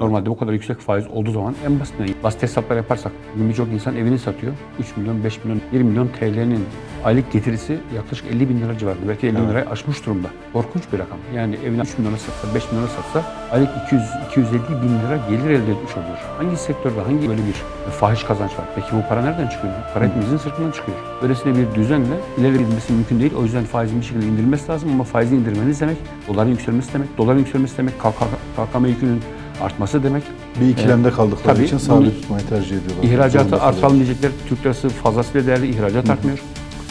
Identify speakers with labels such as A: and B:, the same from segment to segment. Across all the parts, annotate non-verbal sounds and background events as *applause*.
A: Normalde bu kadar yüksek faiz olduğu zaman en basitinden basit hesaplar yaparsak birçok insan evini satıyor. 3 milyon, 5 milyon, 1 milyon TL'nin aylık getirisi yaklaşık 50 bin lira civarında. Belki 50 bin lirayı aşmış durumda. Korkunç bir rakam. Yani evini 3 milyona satsa, 5 milyona satsa aylık 200, 250 bin lira gelir elde etmiş oluyor. Hangi sektörde, hangi böyle bir fahiş kazanç var? Peki bu para nereden çıkıyor? Para hepimizin sırtından çıkıyor. Böylesine bir düzenle ileri gidilmesi mümkün değil. O yüzden faizin bir şekilde indirilmesi lazım ama faizi indirmeniz demek, doların yükselmesi demek, doların yükselmesi demek, KKM yükünün artması demek.
B: Bir ikilemde kaldıkları
A: tabii
B: için sabit tutmayı tercih ediyorlar.
A: İhracatı artalım diyecekler. Türk lirası fazlasıyla değerli. ihracat artmıyor.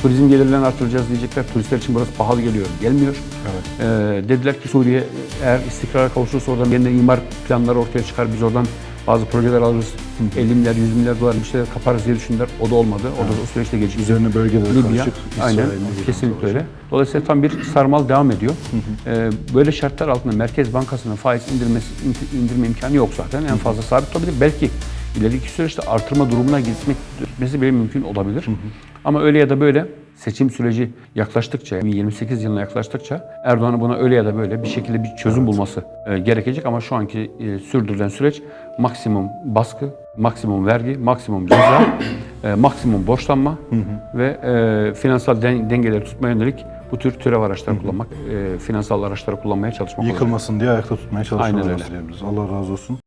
A: Turizm gelirlerini artıracağız diyecekler. Turistler için burası pahalı geliyor. Gelmiyor.
B: Evet.
A: Ee, dediler ki Suriye eğer istikrara kavuşursa oradan yeniden imar planları ortaya çıkar. Biz oradan bazı projeler alırız. 50 milyar, 100 milyar dolar bir şeyler kaparız diye düşündüler. O da olmadı. O da o süreçte gecikti.
B: Üzerine bölgede de
A: Libya,
B: karışık.
A: aynen kesinlikle öyle. Dolayısıyla tam bir sarmal devam ediyor. Ee, böyle şartlar altında Merkez Bankası'nın faiz indirmesi, in- indirme imkanı yok zaten. En fazla sabit olabilir. Belki ileriki süreçte artırma durumuna gitmek, gitmesi bile mümkün olabilir. Ama öyle ya da böyle seçim süreci yaklaştıkça, 28 yılına yaklaştıkça Erdoğan'ın buna öyle ya da böyle bir şekilde bir çözüm bulması e, gerekecek. Ama şu anki e, sürdürülen süreç maksimum baskı, maksimum vergi, maksimum ceza, *coughs* e, maksimum borçlanma ve finansal den- dengeleri tutmaya yönelik bu tür türev araçlar kullanmak, finansal araçları kullanmaya çalışmak olacak.
B: Yıkılmasın diye ayakta tutmaya çalışıyorlar
A: Aynen öyle.
B: aslında. Allah razı olsun.